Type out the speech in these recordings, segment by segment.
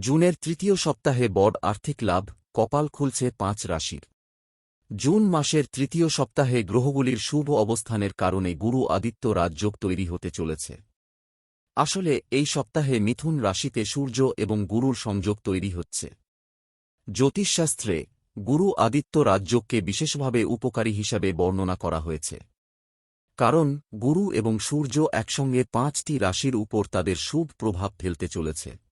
জুনের তৃতীয় সপ্তাহে বড় আর্থিক লাভ, কপাল খুলছে পাঁচ রাশির। জুন মাসের তৃতীয় সপ্তাহে গ্রহগুলির শুভ অবস্থানের কারণে গুরু আদিত্য রাজযোগ তৈরি হতে চলেছে। আসলে, এই সপ্তাহে মিথুন রাশিতে সূর্য এবং গুরুর সংযোগ তৈরি হচ্ছে। জ্যোতিষশাস্ত্রে, গুরু আদিত্য রাজযোগকে বিশেষভাবে উপকারী হিসাবে বর্ণনা করা হয়েছে। কারণ, গুরু এবং সূর্য একসঙ্গে পাঁচটি রাশির উপর তাদের শুভ প্রভাব ফেলতে চলেছে।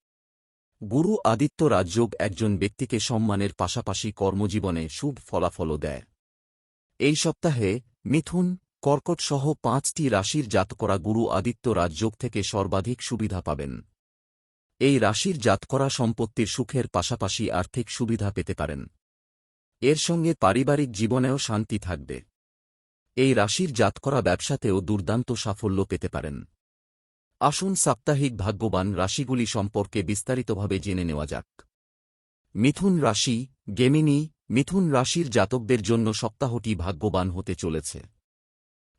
গুরু আদিত্য রাজযোগ একজন ব্যক্তিকে সম্মানের পাশাপাশি কর্মজীবনে শুভ ফলাফলও দেয়। এই সপ্তাহে মিথুন, কর্কট সহ পাঁচটি রাশির জাতকরা গুরু আদিত্য রাজযোগ থেকে সর্বাধিক সুবিধা পাবেন। এই রাশির জাতকরা সম্পত্তির সুখের পাশাপাশি আর্থিক সুবিধা পেতে পারেন। এর সঙ্গে পারিবারিক জীবনেও শান্তি থাকবে। এই রাশির জাতকরা ব্যবসাতেও দুর্দান্ত সাফল্য পেতে পারেন। আসুন সাপ্তাহিক ভাগ্যবান রাশিগুলি সম্পর্কে বিস্তারিতভাবে জেনে নেওয়া যাক। মিথুন রাশি, গেমিনি, মিথুন রাশির জাতকদের জন্য সপ্তাহটি ভাগ্যবান হতে চলেছে।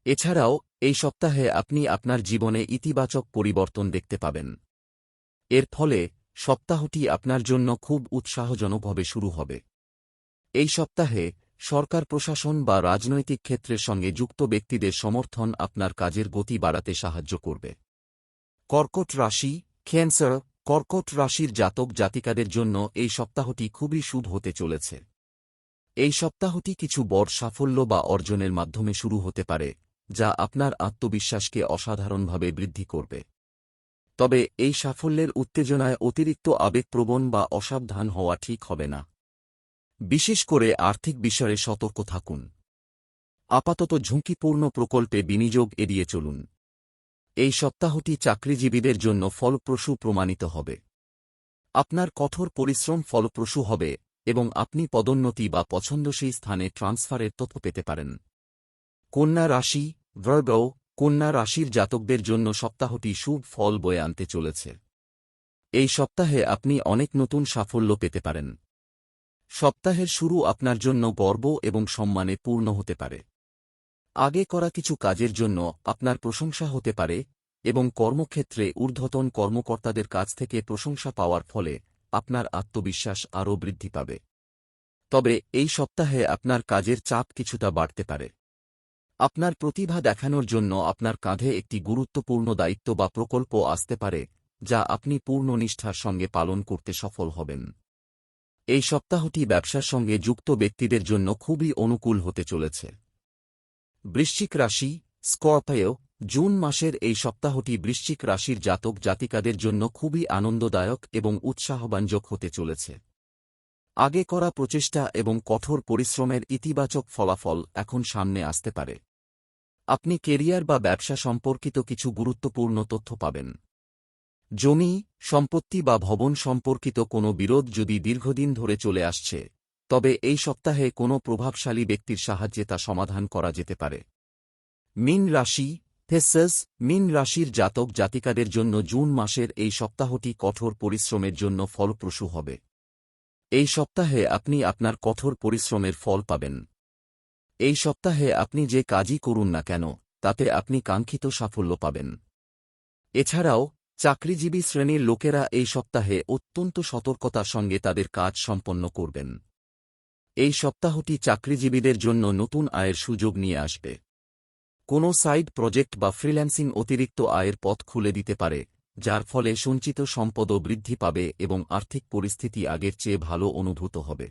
এছাড়াও, এই সপ্তাহে আপনি আপনার জীবনে ইতিবাচক পরিবর্তন দেখতে পাবেন। এর ফলে, সপ্তাহটি আপনার জন্য খুব উৎসাহজনকভাবে শুরু হবে। এই সপ্তাহে, সরকার প্রশাসন বা রাজনৈতিক ক্ষেত্রের সঙ্গে যুক্ত ব্যক্তিদের সমর্থন আপনার কাজের গতি বাড়াতে সাহায্য করবে। কর্কট রাশি, ক্যান্সার, কর্কট রাশির জাতক জাতিকাদের জন্য এই সপ্তাহটি খুবই শুভ হতে চলেছে। এই সপ্তাহটি কিছু বড় সাফল্য বা অর্জনের মাধ্যমে শুরু হতে পারে, যা আপনার আত্মবিশ্বাসকে অসাধারণভাবে বৃদ্ধি করবে। তবে এই সাফল্যের উত্তেজনায় অতিরিক্ত আবেগপ্রবণ বা অসাবধান হওয়া ঠিক হবে না। বিশেষ করে আর্থিক বিষয়ে সতর্ক থাকুন। আপাতত ঝুঁকিপূর্ণ প্রকল্পে বিনিয়োগ এড়িয়ে চলুন। এই সপ্তাহটি চাকরিজীবীদের জন্য ফলপ্রসূ প্রমাণিত হবে। আপনার কঠোর পরিশ্রম ফলপ্রসূ হবে এবং আপনি পদোন্নতি বা পছন্দসই স্থানে ট্রান্সফারের তথ্য পেতে পারেন। কন্যা রাশি, ভার্গ, কন্যা রাশির জাতকদের জন্য সপ্তাহটি শুভ ফল বয়ে আনতে চলেছে। এই সপ্তাহে আপনি অনেক নতুন সাফল্য পেতে পারেন। সপ্তাহের শুরু আপনার জন্য গর্ব এবং সম্মানে পূর্ণ হতে পারে। আগে করা কিছু কাজের জন্য আপনার প্রশংসা হতে পারে এবং কর্মক্ষেত্রে ঊর্ধ্বতন কর্মকর্তাদের কাছ থেকে প্রশংসা পাওয়ার ফলে আপনার আত্মবিশ্বাস আরও বৃদ্ধি পাবে। তবে এই সপ্তাহে আপনার কাজের চাপ কিছুটা বাড়তে পারে। আপনার প্রতিভা দেখানোর জন্য আপনার কাঁধে একটি গুরুত্বপূর্ণ দায়িত্ব বা প্রকল্প আসতে পারে, যা আপনি পূর্ণ নিষ্ঠার সঙ্গে পালন করতে সফল হবেন। এই সপ্তাহটি ব্যবসার সঙ্গে যুক্ত ব্যক্তিদের জন্য খুবই অনুকূল হতে চলেছে। বৃশ্চিক রাশি স্কর্পায়ো জুন মাসের এই সপ্তাহটি বৃশ্চিক রাশির জাতক জাতিকাদের জন্য খুবই আনন্দদায়ক এবং উৎসাহবাঞ্জক হতে চলেছে। আগে করা প্রচেষ্টা এবং কঠোর পরিশ্রমের ইতিবাচক ফলাফল এখন সামনে আসতে পারে। আপনি কেরিয়ার বা ব্যবসা সম্পর্কিত কিছু গুরুত্বপূর্ণ তথ্য পাবেন। জমি, সম্পত্তি বা ভবন সম্পর্কিত কোনো বিরোধ যদি দীর্ঘদিন ধরে চলে আসছে তবে এই সপ্তাহে কোনো প্রভাবশালী ব্যক্তির সাহায্যে তা সমাধান করা যেতে পারে। মিন রাশি, থেসাস, মিন রাশির জাতক জাতিকাদের জন্য জুন মাসের এই সপ্তাহটি কঠোর পরিশ্রমের জন্য ফলপ্রসূ হবে। এই সপ্তাহে আপনি আপনার কঠোর পরিশ্রমের ফল পাবেন। এই সপ্তাহে আপনি যে কাজই করুন না কেন, তাতে আপনি কাঙ্ক্ষিত সাফল্য পাবেন। এছাড়াও, চাকরিজীবী শ্রেণির লোকেরা এই সপ্তাহে অত্যন্ত সতর্কতার সঙ্গে তাদের কাজ সম্পন্ন করবেন। এই সপ্তাহটি চাকরিজীবীদের জন্য নতুন আয়ের সুযোগ নিয়ে আসবে। কোনো সাইড প্রজেক্ট বা ফ্রিল্যান্সিং অতিরিক্ত আয়ের পথ খুলে দিতে পারে, যার ফলে সঞ্চিত সম্পদও বৃদ্ধি পাবে এবং আর্থিক পরিস্থিতি আগের চেয়ে ভালো অনুভূত হবে।